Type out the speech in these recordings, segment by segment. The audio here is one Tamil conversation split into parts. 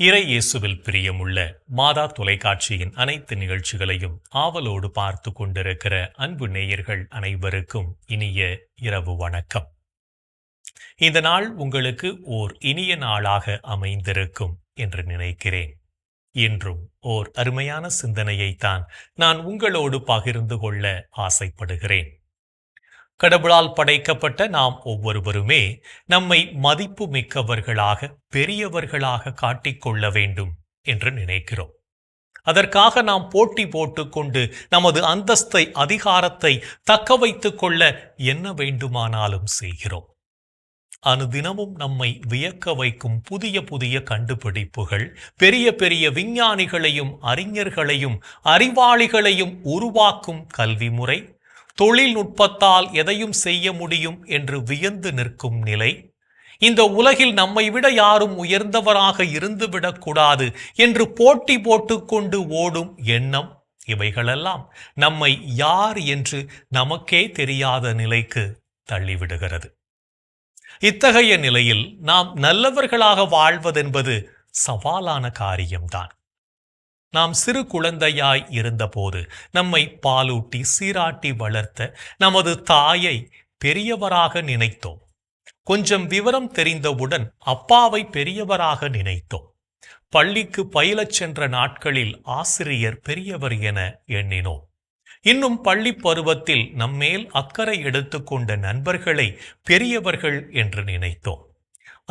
இறை இயேசுவில் பிரியமுள்ள மாதா தொலைக்காட்சியின் அனைத்து நிகழ்ச்சிகளையும் ஆவலோடு பார்த்து கொண்டிருக்கிற அன்பு நேயர்கள் அனைவருக்கும் இனிய இரவு வணக்கம். இந்த நாள் உங்களுக்கு ஓர் இனிய நாளாக அமைந்திருக்கும் என்று நினைக்கிறேன். இன்றும் ஓர் அருமையான சிந்தனையைத்தான் நான் உங்களோடு பகிர்ந்து கொள்ள ஆசைப்படுகிறேன். கடவுளால் படைக்கப்பட்ட நாம் ஒவ்வொருவருமே நம்மை மதிப்பு மிக்கவர்களாக பெரியவர்களாக காட்டிக்கொள்ள வேண்டும் என்று நினைக்கிறோம். அதற்காக நாம் போட்டி போட்டுக்கொண்டு நமது அந்தஸ்தை அதிகாரத்தை தக்க வைத்து கொள்ள என்ன வேண்டுமானாலும் செய்கிறோம். அனுதினமும் நம்மை வியக்க வைக்கும் புதிய புதிய கண்டுபிடிப்புகள் பெரிய பெரிய விஞ்ஞானிகளையும் அறிஞர்களையும் அறிவாளிகளையும் உருவாக்கும் கல்வி முறை தொழில்நுட்பத்தால் எதையும் செய்ய முடியும் என்று வியந்து நிற்கும் நிலை. இந்த உலகில் நம்மை விட யாரும் உயர்ந்தவராக இருந்துவிடக்கூடாது என்று போட்டி போட்டுக்கொண்டு ஓடும் எண்ணம் இவைகளெல்லாம் நம்மை யார் என்று நமக்கே தெரியாத நிலைக்கு தள்ளிவிடுகிறது. இத்தகைய நிலையில் நாம் நல்லவர்களாக வாழ்வதென்பது சவாலான காரியம்தான். நாம் சிறு குழந்தையாய் இருந்தபோது நம்மை பாலூட்டி சீராட்டி வளர்த்த நமது தாயை பெரியவராக நினைத்தோம். கொஞ்சம் விவரம் தெரிந்தவுடன் அப்பாவை பெரியவராக நினைத்தோம். பள்ளிக்கு பயிலச் சென்ற நாட்களில் ஆசிரியர் பெரியவர் என எண்ணினோம். இன்னும் பள்ளி பருவத்தில் நம்மேல் அக்கறை எடுத்துக்கொண்ட நண்பர்களை பெரியவர்கள் என்று நினைத்தோம்.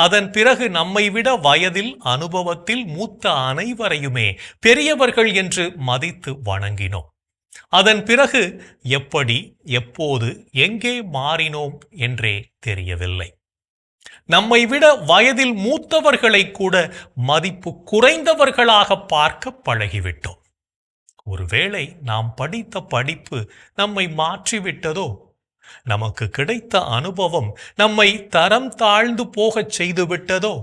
அதன் பிறகு நம்மை விட வயதில் அனுபவத்தில் மூத்த அனைவரையுமே பெரியவர்கள் என்று மதித்து வணங்கினோம். அதன் பிறகு எப்படி எப்போது எங்கே மாறினோம் என்றே தெரியவில்லை. நம்மை விட வயதில் மூத்தவர்களை கூட மதிப்பு குறைந்தவர்களாக பார்க்க பழகிவிட்டோம். ஒருவேளை நாம் படித்த படிப்பு நம்மை மாற்றிவிட்டதோ? நமக்கு கிடைத்த அனுபவம் நம்மை தரம் தாழ்ந்து போகச் செய்துவிட்டதோ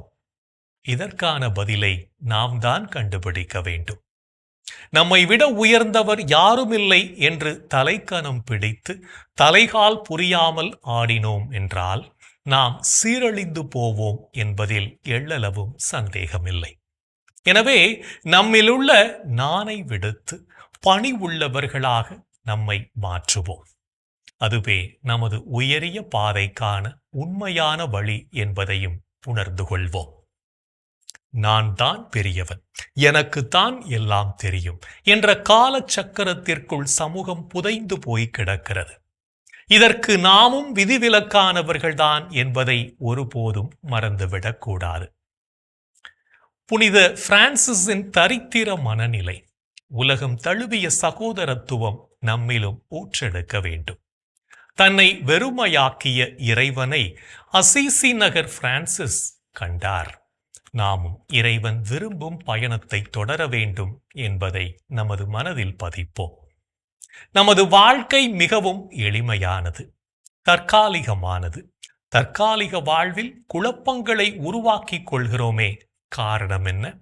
இதற்கான பதிலை நாம் தான் கண்டுபிடிக்க வேண்டும். நம்மை விட உயர்ந்தவர் யாருமில்லை என்று தலைக்கணம் பிடித்து தலைகால் புரியாமல் ஆடினோம் என்றால் நாம் சீரழிந்து போவோம் என்பதில் எள்ளளவும் சந்தேகமில்லை. எனவே நம்மிலுள்ள நானை விடுத்து பணி உள்ளவர்களாக நம்மை மாற்றுவோம். அதுவே நமது உயரிய பாதைக்கான உண்மையான வழி என்பதையும் உணர்ந்து கொள்வோம். நான் தான் பெரியவன் எனக்கு தான் எல்லாம் தெரியும் என்ற கால சக்கரத்திற்குள் சமூகம் புதைந்து போய் கிடக்கிறது. இதற்கு நாமும் விதிவிலக்கானவர்கள்தான் என்பதை ஒருபோதும் மறந்துவிடக்கூடாது புனித பிரான்சிஸின் தரித்திர மனநிலை உலகம் தழுவிய சகோதரத்துவம் நம்மிலும் ஊற்றெடுக்க வேண்டும். தன்னை வெறுமையாக்கிய இறைவனை அசிசி நகர் பிரான்சிஸ் கண்டார். நாமும் இறைவன் விரும்பும் பயணத்தை தொடர வேண்டும் என்பதை நமது மனதில் பதிப்போம். நமது வாழ்க்கை மிகவும் எளிமையானது தற்காலிகமானது. தற்காலிக வாழ்வில் குழப்பங்களை உருவாக்கிக் கொள்கிறோமே காரணம் என்ன?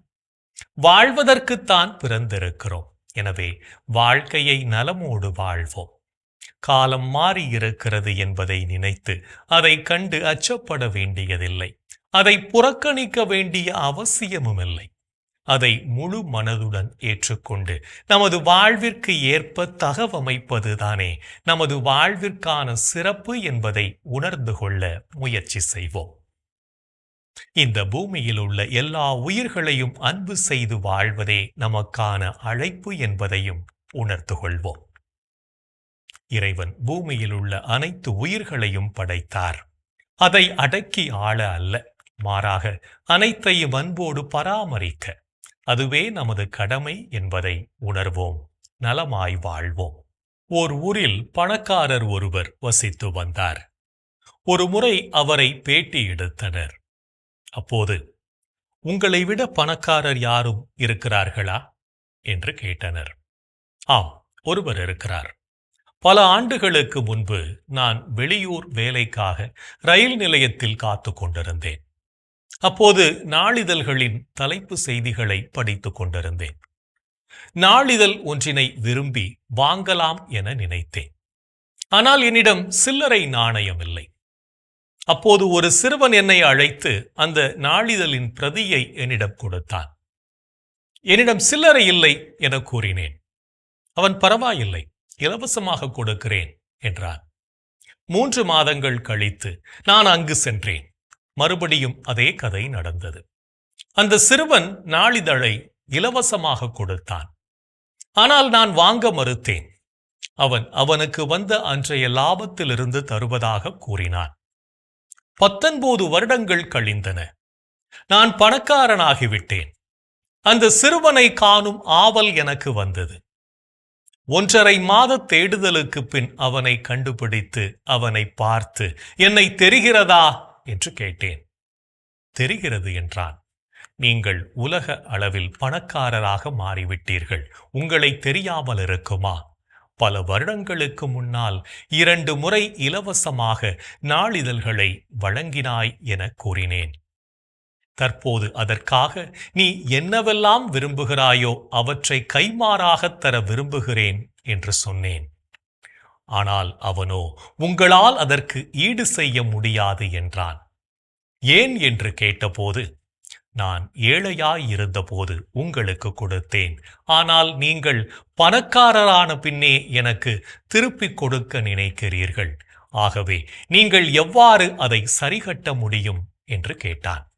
வாழ்வதற்குத்தான் பிறந்திருக்கிறோம். எனவே வாழ்க்கையை நலமோடு வாழ்வோம். காலம் மாறியிருக்கிறது என்பதை நினைத்து அதை கண்டு அச்சப்பட வேண்டியதில்லை. அதை புறக்கணிக்க வேண்டிய அவசியமும் இல்லை. அதை முழு மனதுடன் ஏற்றுக்கொண்டு நமது வாழ்விற்கு ஏற்ப தகவமைப்பதுதானே நமது வாழ்விற்கான சிறப்பு என்பதை உணர்ந்து கொள்ள முயற்சி செய்வோம். இந்த பூமியில் உள்ள எல்லா உயிர்களையும் அன்பு செய்து வாழ்வதே நமக்கான அழைப்பு என்பதையும் உணர்ந்து கொள்வோம். இறைவன் பூமியில் உள்ள அனைத்து உயிர்களையும் படைத்தார். அதை அடக்கி ஆள அல்ல மாறாக அனைத்தையும் அன்போடு பராமரிக்க. அதுவே நமது கடமை என்பதை உணர்வோம் நலமாய் வாழ்வோம். ஓர் ஊரில் பணக்காரர் ஒருவர் வசித்து வந்தார். ஒரு முறை அவரை பேட்டி எடுத்தனர். அப்போது உங்களை விட பணக்காரர் யாரும் இருக்கிறார்களா? என்று கேட்டனர். ஆம் ஒருவர் இருக்கிறார். பல ஆண்டுகளுக்கு முன்பு நான் வெளியூர் வேலைக்காக ரயில் நிலையத்தில் காத்து கொண்டிருந்தேன். அப்போது நாளிதழ்களின் தலைப்பு செய்திகளை படித்துக் கொண்டிருந்தேன். நாளிதழ் ஒன்றினை விரும்பி வாங்கலாம் என நினைத்தேன். ஆனால் என்னிடம் சில்லறை நாணயம் இல்லை. அப்போது ஒரு சிறுவன் என்னை அழைத்து அந்த நாளிதழின் பிரதியை என்னிடம் கொடுத்தான். என்னிடம் சில்லறை இல்லை என கூறினேன். அவன் பரவாயில்லை. இலவசமாக கொடுக்கிறேன் என்றான். மூன்று மாதங்கள் கழித்து நான் அங்கு சென்றேன். மறுபடியும் அதே கதை நடந்தது. அந்த சிறுவன் நாளிதழை இலவசமாக கொடுத்தான். ஆனால் நான் வாங்க மறுத்தேன். அவன் அவனுக்கு வந்த அன்றைய லாபத்திலிருந்து தருவதாக கூறினான். பத்தொன்பது வருடங்கள் கழிந்தன. நான் பணக்காரனாகிவிட்டேன். அந்த சிறுவனை காணும் ஆவல் எனக்கு வந்தது. ஒன்றரை மாத தேடுதலுக்கு பின் அவனை கண்டுபிடித்து அவனை பார்த்து என்னை தெரிகிறதா? என்று கேட்டேன். தெரிகிறது என்றான். நீங்கள் உலக அளவில் பணக்காரராக மாறிவிட்டீர்கள். உங்களை தெரியாமல் இருக்குமா? பல வருடங்களுக்கு முன்னால் இரண்டு முறை இலவசமாக நாளிதழ்களை வழங்கினாய் என கூறினேன். தற்போது அதற்காக நீ என்னவெல்லாம் விரும்புகிறாயோ அவற்றை கைமாறாகத் தர விரும்புகிறேன் என்று சொன்னேன். ஆனால் அவனோ உங்களால் அதற்கு ஈடு செய்ய முடியாது என்றான். ஏன் என்று கேட்டபோது நான் ஏழையாயிருந்தபோது உங்களுக்கு கொடுத்தேன். ஆனால் நீங்கள் பணக்காரரான பின்னே எனக்கு திருப்பிக் கொடுக்க நினைக்கிறீர்கள். ஆகவே நீங்கள் எவ்வாறு அதை சரிகட்ட முடியும்? என்று கேட்டான்.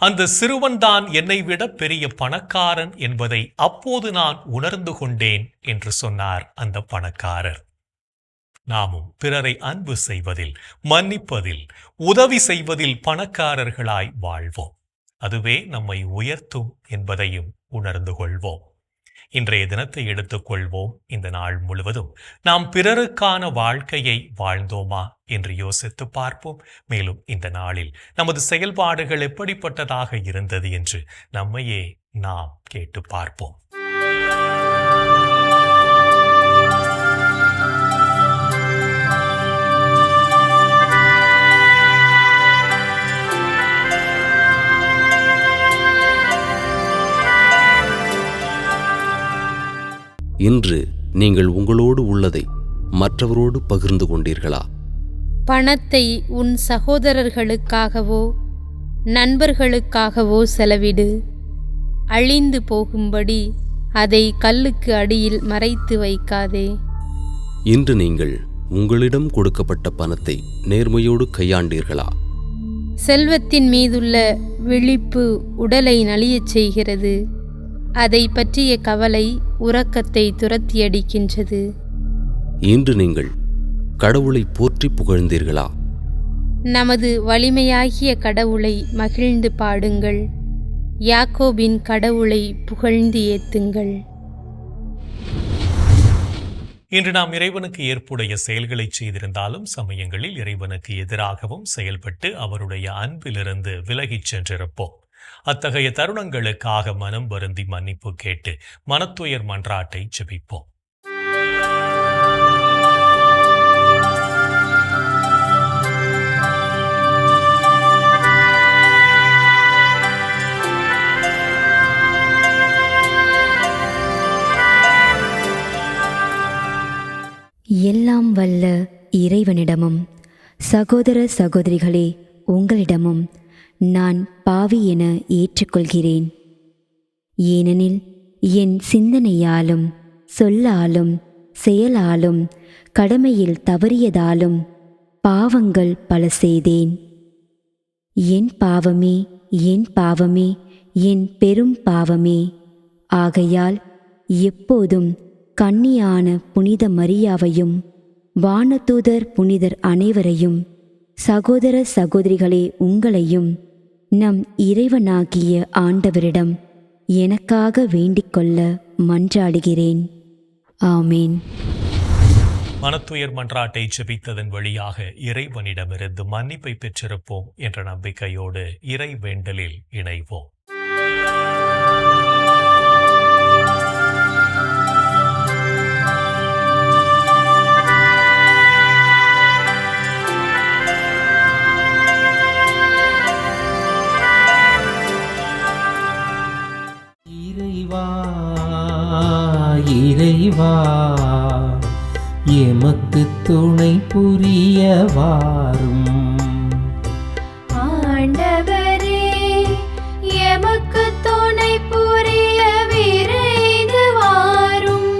அந்த சிறுவன்தான் என்னை விட பெரிய பணக்காரன் என்பதை அப்போது நான் உணர்ந்து கொண்டேன் என்று சொன்னார் அந்த பணக்காரர். நாமும் பிறரை அன்பு செய்வதில் மன்னிப்பதில் உதவி செய்வதில் பணக்காரர்களாய் வாழ்வோம். அதுவே நம்மை உயர்த்தும் என்பதையும் உணர்ந்து கொள்வோம். இன்றைய தினத்தை எடுத்துக்கொள்வோம். இந்த நாள் முழுவதும் நாம் பிறருக்கான வாழ்க்கையை வாழ்ந்தோமா என்று யோசித்து பார்ப்போம். மேலும் இந்த நாளில் நமது செயல்பாடுகள் எப்படிப்பட்டதாக இருந்தது என்று நம்மையே நாம் கேட்டு பார்ப்போம். இன்று நீங்கள் உங்களோடு உள்ளதை மற்றவரோடு பகிர்ந்து கொண்டீர்களா? பணத்தை உன் சகோதரர்களுக்காகவோ நண்பர்களுக்காகவோ செலவிடு. அழிந்து போகும்படி அதை கல்லுக்கு அடியில் மறைத்து வைக்காதே. இன்று நீங்கள் உங்களிடம் கொடுக்கப்பட்ட பணத்தை நேர்மையோடு கையாண்டீர்களா? செல்வத்தின் மீதுள்ள விழிப்பு உடலை நலியச் செய்கிறது. அதை பற்றிய கவலை உறக்கத்தை துரத்தியடிக்கின்றது. இன்று நீங்கள் கடவுளை போற்றி புகழ்ந்தீர்களா? நமது வலிமையாகிய கடவுளை மகிழ்ந்து பாடுங்கள். யாக்கோபின் கடவுளை புகழ்ந்து ஏத்துங்கள். இன்று நாம் இறைவனுக்கு ஏற்புடைய செயல்களை செய்திருந்தாலும் சமயங்களில் இறைவனுக்கு எதிராகவும் செயல்பட்டு அவருடைய அன்பிலிருந்து விலகிச் சென்றிருப்போம். அத்தகைய தருணங்களுக்காக மனம் வருந்தி மன்னிப்பு கேட்டு மனத்துயர் மன்றாட்டை ஜெபிப்போம். எல்லாம் வல்ல இறைவனிடமும் சகோதர சகோதரிகளே உங்களிடமும் நான் பாவி என ஏற்றுக்கொள்கிறேன். ஏனெனில் என் சிந்தனையாலும் சொல்லாலும் செயலாலும் கடமையில் தவறியதாலும் பாவங்கள் பல செய்தேன். என் பாவமே என் பாவமே என் பெரும் பாவமே. ஆகையால் எப்போதும் கன்னியான புனித மரியாவையும் வானதூதர் புனிதர் அனைவரையும் சகோதர சகோதரிகளே உங்களையும் நம் இறைவனாகிய ஆண்டவரிடம் எனக்காக வேண்டிக்கொள்ள மன்றாடுகிறேன். ஆமேன். மனத்துயர் மன்றாட்டை ஜெபித்ததன் வழியாக இறைவனிடமிருந்து மன்னிப்பை பெற்றிருப்போம் என்ற நம்பிக்கையோடு இறை வேண்டலில் இணைவோம். இறைவா எமக்கு துணை புரிய வாரும் ஆண்டவரே எமக்கு துணை புரிய விரைந்து வாரும்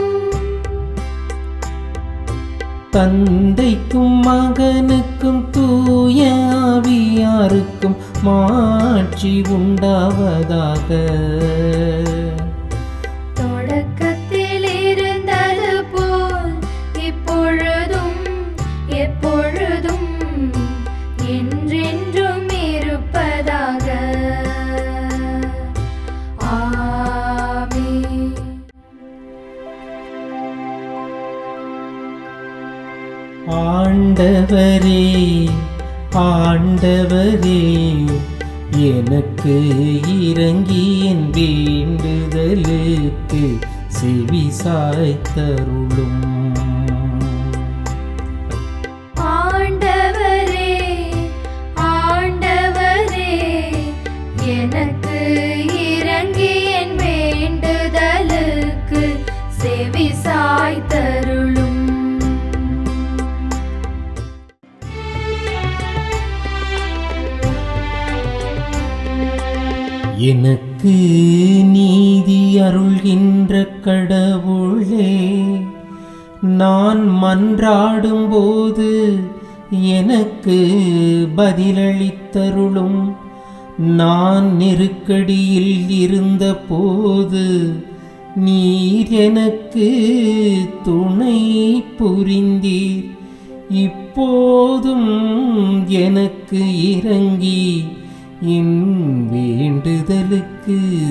தந்தைக்கும் மகனுக்கும் தூயாவியாருக்கும் மாட்சி உண்டாவதாக. ஆண்டவரே ஆண்டவரே எனக்கு இறங்கி என் வேண்டுதலுக்கு செவி சாய்த்தருளும்.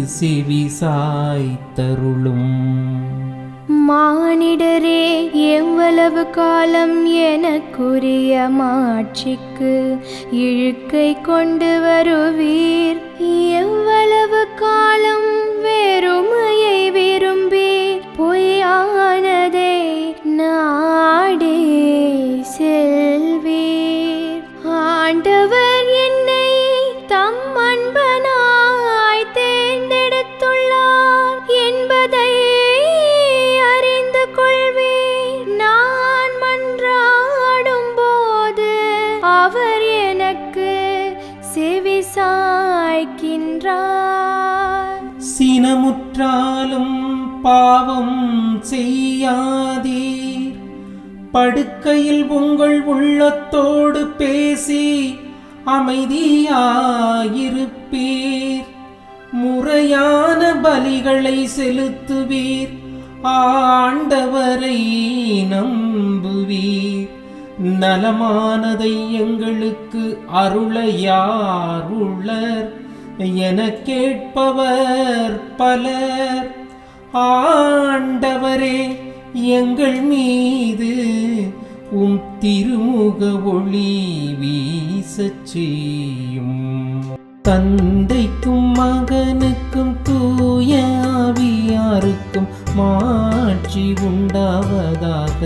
செவி சாய்த்தருளும் மானிடரே எவ்வளவு காலம் எனக்குரிய மாட்சிக்கு இழுக்கை கொண்டு வருவீர். எவ்வளவு காலம் வெறுமையை விரும்பி பொய்யானதே நான் சினமுற்றாலும் பாவம் செய்யாதீர். படுக்கையில் உங்கள் உள்ளத்தோடு பேசி அமைதியாயிருப்பீர். முறையான பலிகளை செலுத்துவீர். ஆண்டவரை நம்புவீர். நலமானதை எங்களுக்கு அருளையாருளர் உள்ளர். என கேட்பவர் பலர். ஆண்டவரே எங்கள் மீது உம் திருமுக ஒளி வீசச் செய்யும். தந்தைக்கும் மகனுக்கும் தூயாவியாருக்கும் மாட்சி உண்டாவதாக.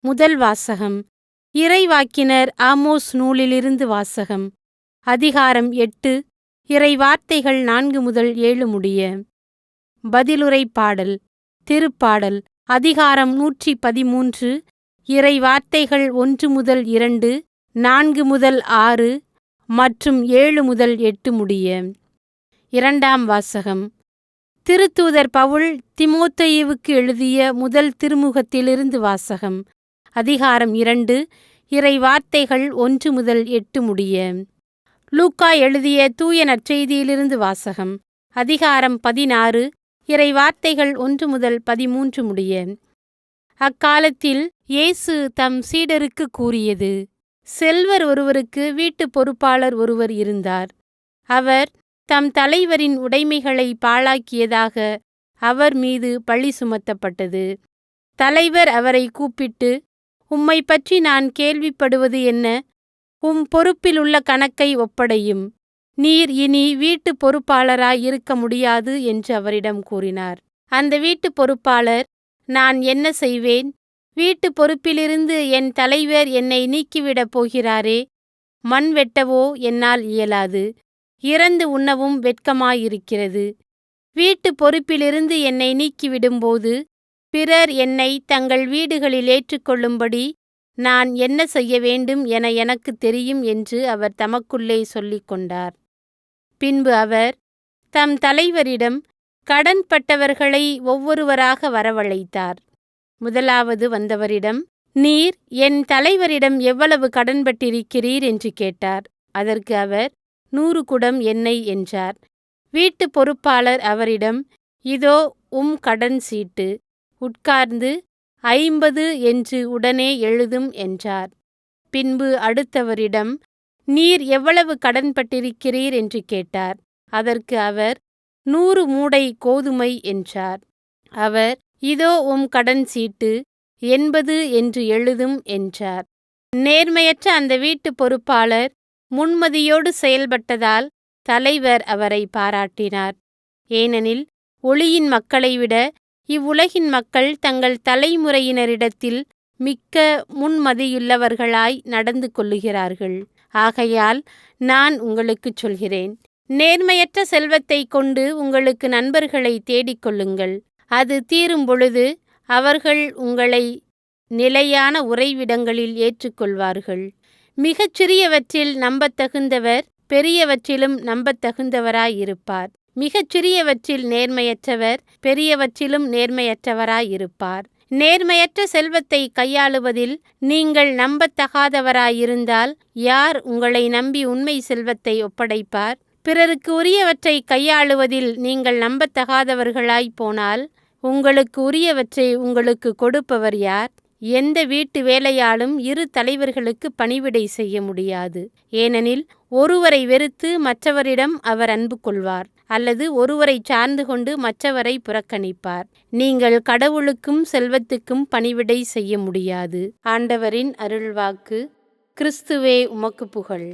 முதல் வாசகம். இறைவாக்கினர் ஆமோஸ் நூலிலிருந்து வாசகம். அதிகாரம் எட்டு. இறை வார்த்தைகள் நான்கு முதல் ஏழு முடிய. பதிலுரை பாடல். திருப்பாடல். அதிகாரம் நூற்றி பதிமூன்று. இறை வார்த்தைகள் ஒன்று முதல் இரண்டு. நான்கு முதல் ஆறு. மற்றும் ஏழு முதல் எட்டு முடிய. இரண்டாம் வாசகம். திருத்தூதர் பவுல் திமோத்தையுவுக்கு எழுதிய முதல் திருமுகத்திலிருந்து வாசகம். அதிகாரம் இரண்டு இறை வார்த்தைகள் ஒன்று முதல் எட்டு முடிய. லூக்கா எழுதிய தூய நற்செய்தியிலிருந்து வாசகம். அதிகாரம் பதினாறு இறை வார்த்தைகள் ஒன்று முதல் பதிமூன்று முடிய. அக்காலத்தில் இயேசு தம் சீடருக்கு கூறியது செல்வர் ஒருவருக்கு வீட்டுப் பொறுப்பாளர் ஒருவர் இருந்தார். அவர் தம் தலைவரின் உடைமைகளை பாழாக்கியதாக அவர் மீது பழி சுமத்தப்பட்டது. தலைவர் அவரை கூப்பிட்டு உம்மை பற்றி நான் கேள்விப்படுவது என்ன? உம் பொறுப்பிலுள்ள கணக்கை ஒப்படையும். நீர் இனி வீட்டு பொறுப்பாளராய் இருக்க முடியாது என்று அவரிடம் கூறினார். அந்த வீட்டு பொறுப்பாளர் நான் என்ன செய்வேன்? வீட்டு பொறுப்பிலிருந்து என் தலைவர் என்னை நீக்கிவிடப் போகிறாரே? மண் வெட்டவோ என்னால் இயலாது. இறந்து உண்ணவும் வெட்கமாயிருக்கிறது. வீட்டு பொறுப்பிலிருந்து என்னை நீக்கிவிடும்போது பிறர் என்னை தங்கள் வீடுகளில் ஏற்றுக்கொள்ளும்படி நான் என்ன செய்ய வேண்டும் என எனக்கு தெரியும் என்று அவர் தமக்குள்ளே சொல்லிக் கொண்டார். பின்பு அவர் தம் தலைவரிடம் கடன்பட்டவர்களை ஒவ்வொருவராக வரவழைத்தார். முதலாவது வந்தவரிடம் நீர் என் தலைவரிடம் எவ்வளவு கடன்பட்டிருக்கிறீர் என்று கேட்டார். அதற்கு அவர் நூறு குடம் எண்ணெய் என்றார். வீட்டு பொறுப்பாளர் அவரிடம் இதோ உம் கடன் சீட்டு உட்கார்ந்து ஐம்பது என்று உடனே எழுதும் என்றார். பின்பு அடுத்தவரிடம் நீர் எவ்வளவு கடன்பட்டிருக்கிறீர்? என்று கேட்டார். அதற்கு அவர் நூறு மூடை கோதுமை என்றார். அவர் இதோ உம் கடன் சீட்டு எண்பது என்று எழுதும் என்றார். நேர்மையற்ற அந்த வீட்டு பொறுப்பாளர் முன்மதியோடு செயல்பட்டதால் தலைவர் அவரை பாராட்டினார். ஏனெனில் ஒளியின் மக்களை விட இவ்வுலகின் மக்கள் தங்கள் தலைமுறையினரிடத்தில் மிக்க முன்மதியுள்ளவர்களாய் நடந்து கொள்ளுகிறார்கள். ஆகையால் நான் உங்களுக்குச் சொல்கிறேன் நேர்மையற்ற செல்வத்தை கொண்டு உங்களுக்கு நண்பர்களை தேடிக் கொள்ளுங்கள். அது தீரும் பொழுது அவர்கள் உங்களை நிலையான உறைவிடங்களில் ஏற்றுக்கொள்வார்கள். மிகச் சிறியவற்றில் நம்பத்தகுந்தவர் பெரியவற்றிலும் நம்பத்தகுந்தவராயிருப்பார் மிகச் சிறியவற்றில் நேர்மையற்றவர் பெரியவற்றிலும் நேர்மையற்றவராயிருப்பார். நேர்மையற்ற செல்வத்தை கையாளுவதில் நீங்கள் நம்பத்தகாதவராயிருந்தால் யார் உங்களை நம்பி உண்மை செல்வத்தை ஒப்படைப்பார்? பிறருக்கு உரியவற்றை கையாளுவதில் நீங்கள் நம்பத்தகாதவர்களாய் போனால் உங்களுக்கு உரியவற்றை உங்களுக்கு கொடுப்பவர் யார்? எந்த வீட்டு வேலையாலும் இரு தலைவர்களுக்கு பணிவிடை செய்ய முடியாது. ஏனெனில் ஒருவரை வெறுத்து மற்றவரிடம் அவர் அன்பு கொள்வார். அல்லது ஒருவரை சார்ந்து கொண்டு மற்றவரை புறக்கணிப்பார். நீங்கள் கடவுளுக்கும் செல்வத்துக்கும் பணிவிடை செய்ய முடியாது. ஆண்டவரின் அருள்வாக்கு கிறிஸ்துவே உமக்கு புகழ்.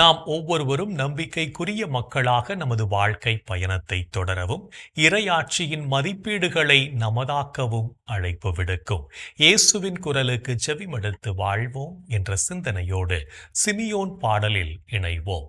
நாம் ஒவ்வொருவரும் நம்பிக்கைக்குரிய மக்களாக நமது வாழ்க்கை பயணத்தை தொடரவும் இறையாட்சியின் மதிப்பீடுகளை நமதாக்கவும் அழைப்பு விடுக்கும். இயேசுவின் குரலுக்கு செவிமடுத்து வாழ்வோம் என்ற சிந்தனையோடு சிமியோன் பாடலில் இணைவோம்.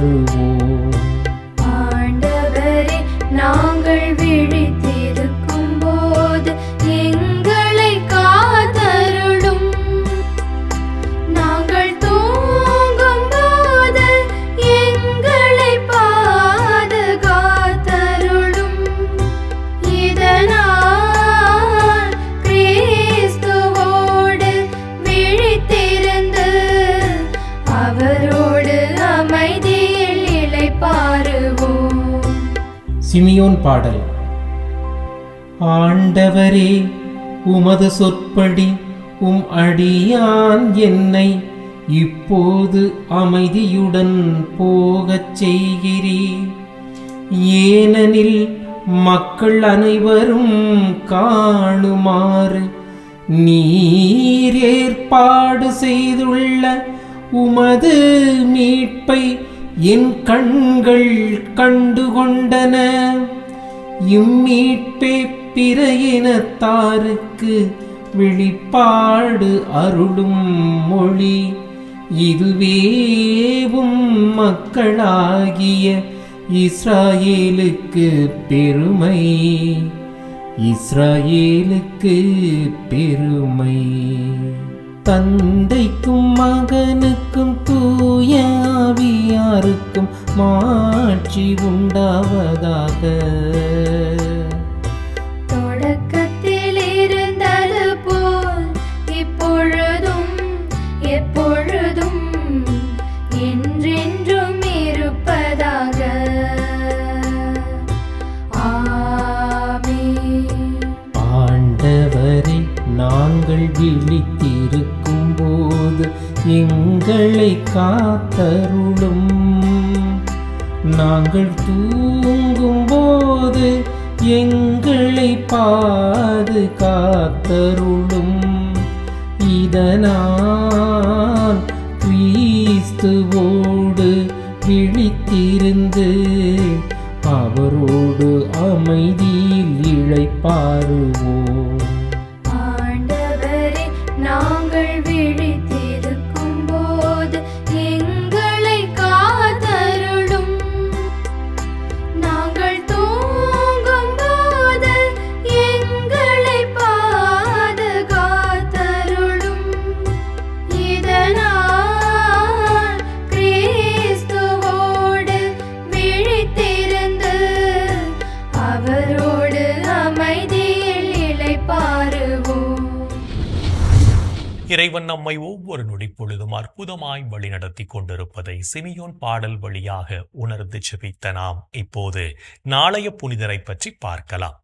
சிமியோன் பாடல். ஆண்டவரே உமது சொற்படி உம் அடியான் என்னை இப்போது அமைதியுடன் போகச் செய்கிறீர். ஏனெனில் மக்கள் அனைவரும் காணுமாறு நீர் ஏற்பாடு செய்துள்ள உமது மீட்பை என் கண்கள் கண்டுகொண்டன. இம்மீட்பே பிற இனத்தாருக்கு வெளிப்பாடு அருளும் மொழி. இதுவேவும் மக்களாகிய இஸ்ராயேலுக்கு பெருமை. இஸ்ராயேலுக்கு பெருமை. தந்தைக்கும் மகனுக்கும் தூயாவியாருக்கும் மாட்சி உண்டாவதாக. எங்களை காத்தருளும். நாங்கள் தூங்கும் போது எங்களை பாதுகாத்தருளும். இதனால் கிறிஸ்துவோடு வழிநடத்தி கொண்டிருப்பதை சிமியோன் பாடல் வழியாக உணர்ந்து செபித்த நாம் இப்போது நாளைய புனிதரை பற்றி பார்க்கலாம்.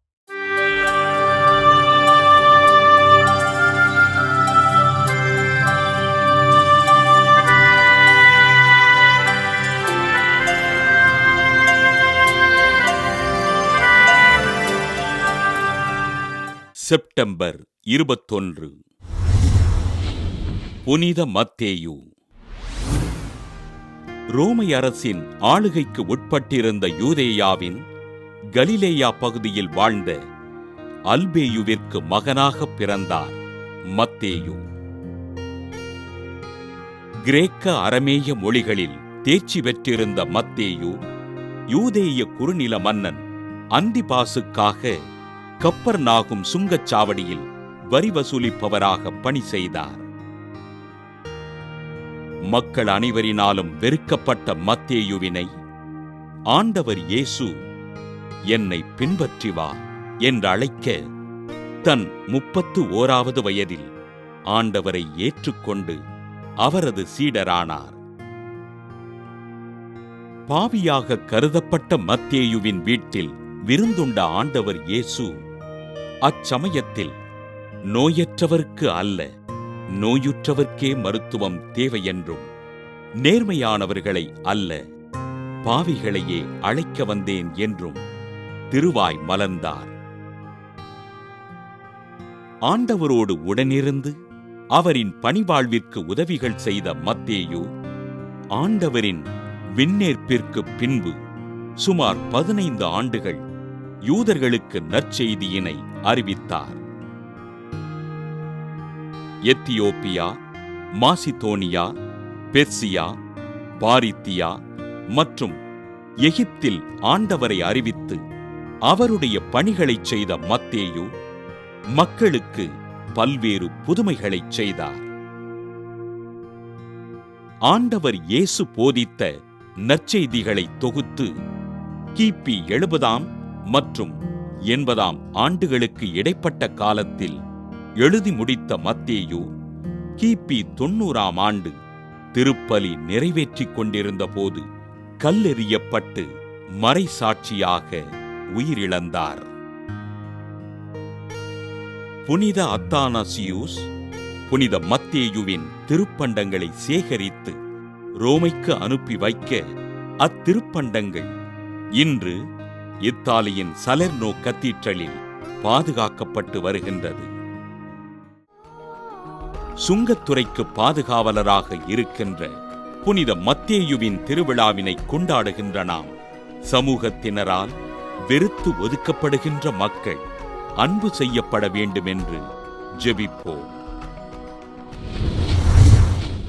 செப்டம்பர் இருபத்தொன்று. புனித மத்தேயு. ரோமை அரசின் ஆளுகைக்கு உட்பட்டிருந்த யூதேயாவின் கலிலேயா பகுதியில் வாழ்ந்த அல்பேயுவிற்கு மகனாக பிறந்தார் மத்தேயு. கிரேக்க அரமேய மொழிகளில் தேர்ச்சி பெற்றிருந்த மத்தேயு யூதேய குறுநில மன்னன் அந்திபாசுக்காக கப்பர் நாகும் சுங்கச்சாவடியில் வரி வசூலிப்பவராக பணி செய்தார். மக்கள் அனைவரினாலும் வெறுக்கப்பட்ட மத்தேயுவினை ஆண்டவர் இயேசு என்னை பின்பற்றி வா என்று அழைக்க தன் முப்பத்து ஓராவது வயதில் ஆண்டவரை ஏற்றுக்கொண்டு அவரது சீடரானார். பாவியாக கருதப்பட்ட மத்தேயுவின் வீட்டில் விருந்துண்ட ஆண்டவர் இயேசு அச்சமயத்தில் நோயற்றவர்க்கு அல்ல. நோயுற்றவர்க்கே மருத்துவம் தேவை என்றும் நேர்மையானவர்களை அல்ல பாவிகளையே அழைக்க வந்தேன் என்றும் திருவாய் மலர்ந்தார். ஆண்டவரோடு உடனிருந்து அவரின் பணிவாழ்விற்கு உதவிகள் செய்த மத்தேயு ஆண்டவரின் விண்ணேற்பிற்கு பின்பு சுமார் பதினைந்து ஆண்டுகள் யூதர்களுக்கு நற்செய்தியினை அறிவித்தார். எத்தியோப்பியா மாசிதோனியா பெர்சியா பாரித்தியா மற்றும் எகிப்தில் ஆண்டவரை அறிவித்து அவருடைய பணிகளைச் செய்த மத்தேயு மக்களுக்கு பல்வேறு புதுமைகளைச் செய்தார். ஆண்டவர் இயேசு போதித்த நற்செய்திகளை தொகுத்து கிபி எழுபதாம் மற்றும் எண்பதாம் ஆண்டுகளுக்கு இடைப்பட்ட காலத்தில் எழுதி முடித்த மத்தேயு கிபி தொன்னூறாம் ஆண்டு திருப்பலி நிறைவேற்றிக் கொண்டிருந்த போது கல்லெறியப்பட்டு மறைசாட்சியாக உயிரிழந்தார். புனித அத்தானசியூஸ் புனித மத்தேயுவின் திருப்பண்டங்களை சேகரித்து ரோமைக்கு அனுப்பி வைக்க அத்திருப்பண்டங்கள் இன்று இத்தாலியின் சலர்னோ கத்தீட்ரலில் பாதுகாக்கப்பட்டு வருகின்றது. சுங்கத்துறைக்கு பாதுகாவலராக இருக்கின்ற புனித மத்தேயுவின் திருவிழாவினை கொண்டாடுகின்ற நாம் சமூகத்தினரால் வெறுத்து ஒதுக்கப்படுகின்ற மக்கள் அன்பு செய்யப்பட வேண்டும் என்று ஜெபிப்போம்.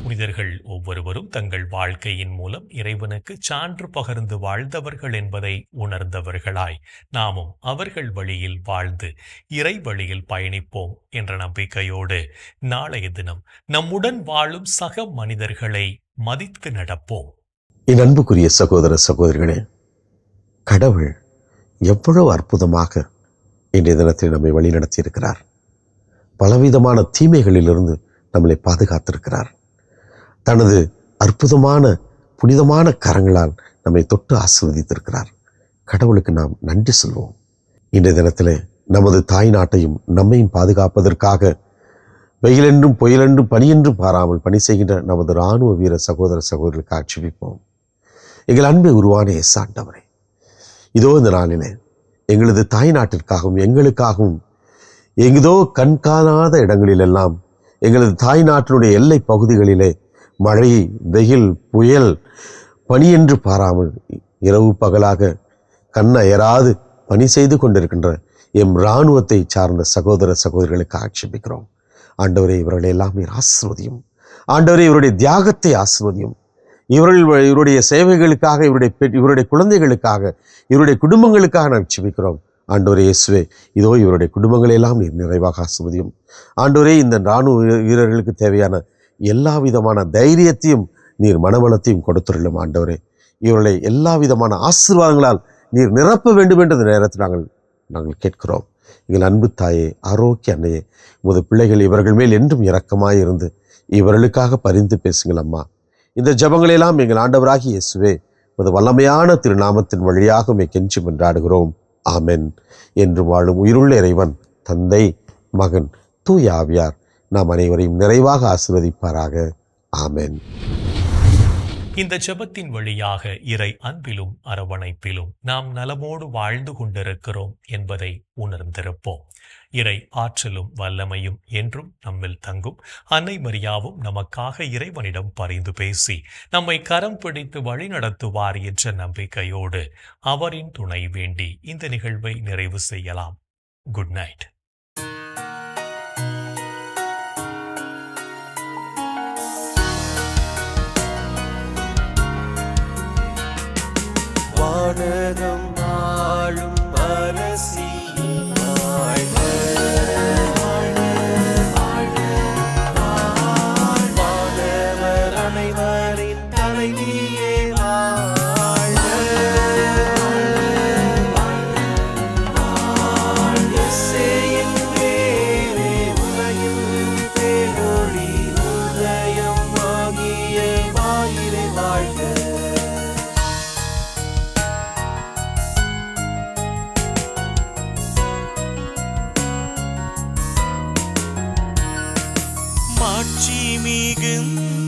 புனிதர்கள் ஒவ்வொருவரும் தங்கள் வாழ்க்கையின் மூலம் இறைவனுக்கு சான்று பகர்ந்து வாழ்ந்தவர்கள் என்பதை உணர்ந்தவர்களாய் நாமும் அவர்கள் வழியில் வாழ்ந்து இறை வழியில் பயணிப்போம் என்ற நம்பிக்கையோடு நாளைய தினம் நம்முடன் வாழும் சக மனிதர்களை மதித்து நடப்போம். என் அன்புக்குரிய சகோதர சகோதரிகளே கடவுள் எவ்வளவு அற்புதமாக இன்றைய தினத்தில் நம்மை வழிநடத்தியிருக்கிறார். பலவிதமான தீமைகளிலிருந்து நம்மளை பாதுகாத்திருக்கிறார். தனது அற்புதமான புனிதமான கரங்களால் நம்மை தொட்டு ஆசிர்வதித்திருக்கிறார். கடவுளுக்கு நாம் நன்றி சொல்வோம். இன்றைய தினத்தில் நமது தாய் நாட்டையும் நம்மையும் பாதுகாப்பதற்காக வெயிலென்றும் புயலென்றும் பனியென்றும் பாராமல் பணி செய்கின்ற நமது இராணுவ வீர சகோதர சகோதரர்களுக்கு ஆட்சேபிப்போம். எங்கள் அன்பை உருவான எஸ் ஆண்டவரே இதோ இந்த நாளிலே எங்களது தாய் நாட்டிற்காகவும் எங்களுக்காகவும் எங்கதோ கண்காணாத இடங்களிலெல்லாம் எங்களது தாய் நாட்டினுடைய எல்லை பகுதிகளிலே மழை வெயில் புயல் பனி என்று பாராமல் இரவு பகலாக கண் அயராது பணி செய்து கொண்டிருக்கின்ற எம் இராணுவத்தை சார்ந்த சகோதர சகோதரிகளுக்கு ஆட்சேபிக்கிறோம். ஆண்டவரே இவர்களை எல்லாம் நீர் ஆசிர்வதியும். ஆண்டவரே இவருடைய தியாகத்தை ஆசிர்வதியும். இவர்கள் இவருடைய சேவைகளுக்காக இவருடைய பெ- இவருடைய குழந்தைகளுக்காக இவருடைய குடும்பங்களுக்காக நான் செபிக்கிறோம் ஆண்டோரே இயேசுவே இதோ இவருடைய குடும்பங்களையெல்லாம் நீர் நிறைவாக ஆசிர்வதியும். ஆண்டோரே இந்த இராணுவ வீரர்களுக்கு தேவையான எல்லா விதமான தைரியத்தையும் நீர் மனவளத்தையும் கொடுத்துள்ளும் ஆண்டவரே. இவர்களை எல்லா விதமான ஆசீர்வாதங்களால் நீர் நிரப்ப வேண்டும் என்ற நேரத்தில் நாங்கள் நாங்கள் கேட்கிறோம். எங்கள் அன்பு தாயே ஆரோக்கிய அன்னையே உமது பிள்ளைகள் இவர்கள் மேல் என்றும் இரக்கமாய் இருந்து இவர்களுக்காக பரிந்து பேசுங்கள் அம்மா. இந்த ஜபங்களெல்லாம் எங்கள் ஆண்டவராகி இயேசுவே உமது வல்லமையான திருநாமத்தின் வழியாக உமை கெஞ்சி மன்றாடுகிறோம் ஆமென். என்று வாழும் உயிருள்ள இறைவன் தந்தை மகன் தூயாவியார் நாம் அனைவரையும் நிறைவாக ஆசிர்வதிப்பாராக. ஆமேன். இந்த ஜெபத்தின் வழியாக இறை அன்பிலும் அரவணைப்பிலும் நாம் நலமோடு வாழ்ந்து கொண்டிருக்கிறோம் என்பதை உணர்ந்திருப்போம். இறை ஆற்றலும் வல்லமையும் என்றும் நம்மில் தங்கும். அன்னை மரியாவும் நமக்காக இறைவனிடம் பரிந்து பேசி நம்மை கரம் பிடித்து வழிநடத்துவார் என்ற நம்பிக்கையோடு அவரின் துணை வேண்டி இந்த நிகழ்வை நிறைவு செய்யலாம். Good night. வானகம் ஆளும் அரசி மாட்சி மிகுந்த கண்